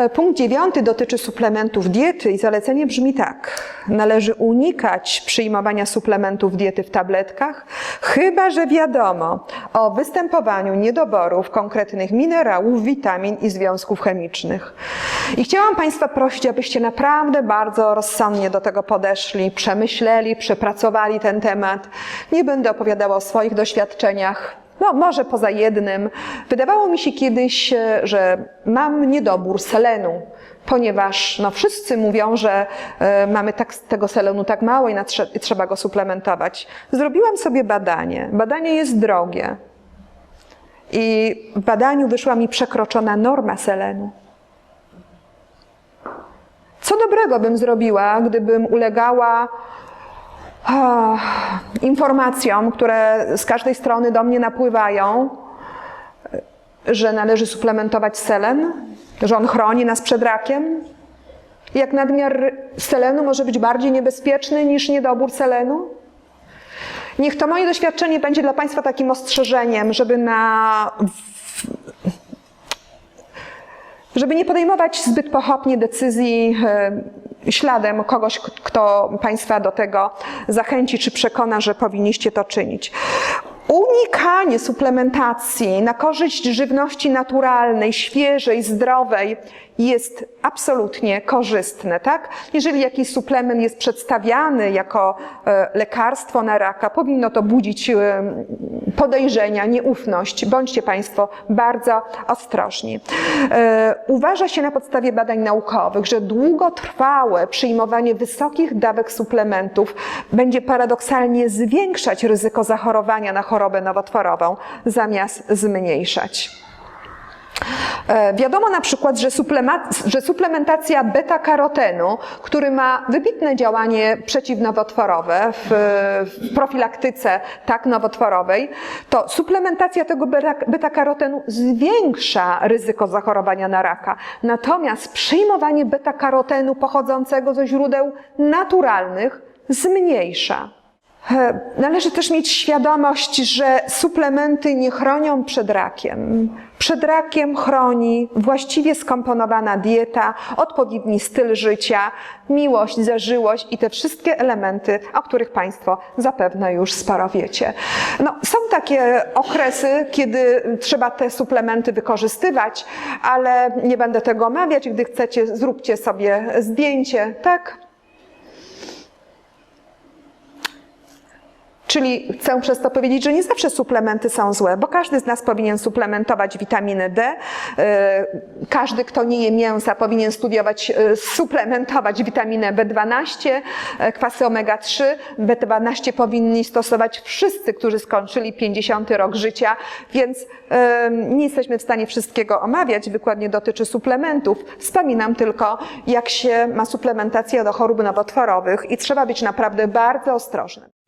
E, Punkt dziewiąty dotyczy suplementów diety i zalecenie brzmi tak. Należy unikać przyjmowania suplementów diety w tabletkach, chyba że wiadomo o występowaniu niedoborów konkretnych minerałów, witamin i związków chemicznych. I chciałam Państwa prosić, abyście naprawdę bardzo rozsądnie do tego podeszli, przemyśleli, przepracowali ten temat. Nie będę opowiadała o swoich doświadczeniach, no, może poza jednym. Wydawało mi się kiedyś, e, że mam niedobór selenu, ponieważ no, wszyscy mówią, że e, mamy tak, tego selenu tak mało i, na, trze- i trzeba go suplementować. Zrobiłam sobie badanie. Badanie jest drogie. I w badaniu wyszła mi przekroczona norma selenu. Co dobrego bym zrobiła, gdybym ulegała informacjom, które z każdej strony do mnie napływają, że należy suplementować selen, że on chroni nas przed rakiem? Jak nadmiar selenu może być bardziej niebezpieczny niż niedobór selenu? Niech to moje doświadczenie będzie dla Państwa takim ostrzeżeniem, żeby na żeby nie podejmować zbyt pochopnie decyzji e, śladem kogoś, kto Państwa do tego zachęci czy przekona, że powinniście to czynić. Unikanie suplementacji na korzyść żywności naturalnej, świeżej, zdrowej jest absolutnie korzystne, tak? Jeżeli jakiś suplement jest przedstawiany jako e, lekarstwo na raka, powinno to budzić e, podejrzenia, nieufność. Bądźcie Państwo bardzo ostrożni. E, Uważa się na podstawie badań naukowych, że długotrwałe przyjmowanie wysokich dawek suplementów będzie paradoksalnie zwiększać ryzyko zachorowania na chorobę nowotworową, zamiast zmniejszać. E, Wiadomo na przykład, że, suplementacja beta-karotenu, który ma wybitne działanie przeciwnowotworowe w, w profilaktyce tak nowotworowej, to suplementacja tego beta- beta-karotenu zwiększa ryzyko zachorowania na raka. Natomiast przyjmowanie beta-karotenu pochodzącego ze źródeł naturalnych zmniejsza. E, Należy też mieć świadomość, że suplementy nie chronią przed rakiem. Przed rakiem chroni właściwie skomponowana dieta, odpowiedni styl życia, miłość, zażyłość i te wszystkie elementy, o których Państwo zapewne już sporo wiecie. No, są takie okresy, kiedy trzeba te suplementy wykorzystywać, ale nie będę tego omawiać. Gdy chcecie, zróbcie sobie zdjęcie, tak? Czyli chcę przez to powiedzieć, że nie zawsze suplementy są złe, bo każdy z nas powinien suplementować witaminę D. e, Każdy, kto nie je mięsa, powinien studiować, e, suplementować witaminę B12, e, kwasy omega-3. B12 powinni stosować wszyscy, którzy skończyli 50 rok życia, więc nie jesteśmy w stanie wszystkiego omawiać. Wykład nie dotyczy suplementów. Wspominam tylko, jak się ma suplementacja do chorób nowotworowych i trzeba być naprawdę bardzo ostrożnym.